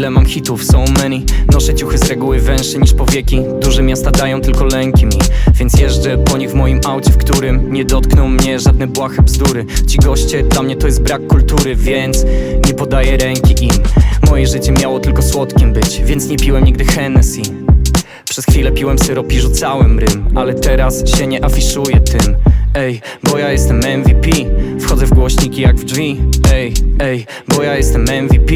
Ile mam hitów, so many. Noszę ciuchy z reguły węższe niż powieki. Duże miasta dają tylko lęki mi. Więc jeżdżę po nich w moim aucie, w którym Nie dotkną mnie żadne błahe bzdury. Ci goście, dla mnie to jest brak kultury Więc nie podaję ręki im. Moje życie miało tylko słodkim być Więc nie piłem nigdy Hennessy. Przez chwilę piłem syrop i rzucałem rym Ale teraz się nie afiszuję tym. Ej, bo ja jestem MVP Wchodzę w głośniki jak w drzwi Ej, ej, bo ja jestem MVP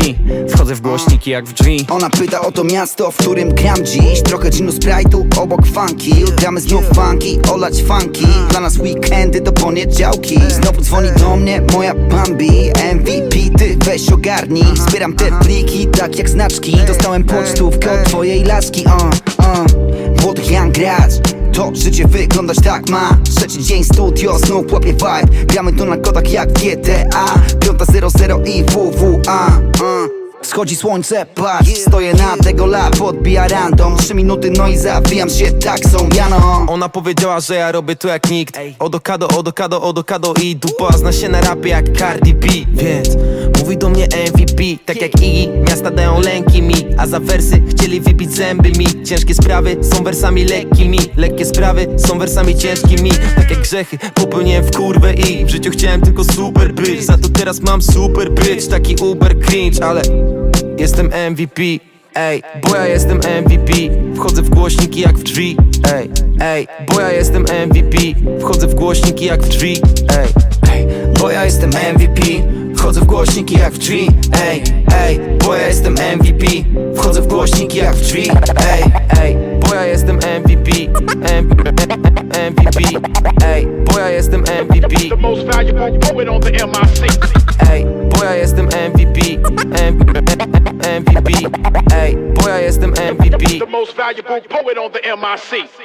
Wchodzę w głośniki jak w drzwi Ona pyta o to miasto, w którym gram dziś. Trochę ginu sprite'u, obok funky. Gramy znów funky, olać funky. Dla nas weekendy to poniedziałki. Znowu dzwoni do mnie moja Bambi. MVP, ty weź ogarnij. Zbieram te pliki, tak jak znaczki. Dostałem pocztówkę od twojej laski. Uh, uh. Młody young gracz to życie wyglądać tak ma. Trzeci dzień studio, znów łapie vibe. Gramy tu na kodach jak GTA 5.00 i WWA uh. Schodzi słońce, patrz, stoję na tego la, podbija random. Trzy minuty, no i zawijam się taksą, jano Ona powiedziała, że ja robię to jak nikt. Odokado, odokado, odokado i dupa Zna się na rapie jak Cardi B. Więc mówi do mnie Tak jak Iggy, miasta dają lęki mi A za wersy chcieli wybić zęby mi. Ciężkie sprawy są wersami lekkimi Lekkie sprawy są wersami ciężkimi. Tak jak grzechy popełniłem w kurwę i W życiu chciałem tylko super być. Za to teraz mam super być Taki uber cringe, ale Jestem MVP Ej, bo ja jestem MVP Wchodzę w głośniki jak w drzwi Ej, ej, bo ja jestem MVP Wchodzę w głośniki jak w drzwi Ej, Ej, bo ja jestem MVP Wchodzę w głośniki jak w drzwi Ej, ej, bo ja jestem MVP Wchodzę w głośniki jak w drzwi Ej, ej, bo ja jestem MVP MVP Ej, bo ja jestem MVP the most valuable poet on the MIC. Ej, bo ja jestem MVP MVP Ej, bo ja jestem MVP The most valuable poet on the MIC.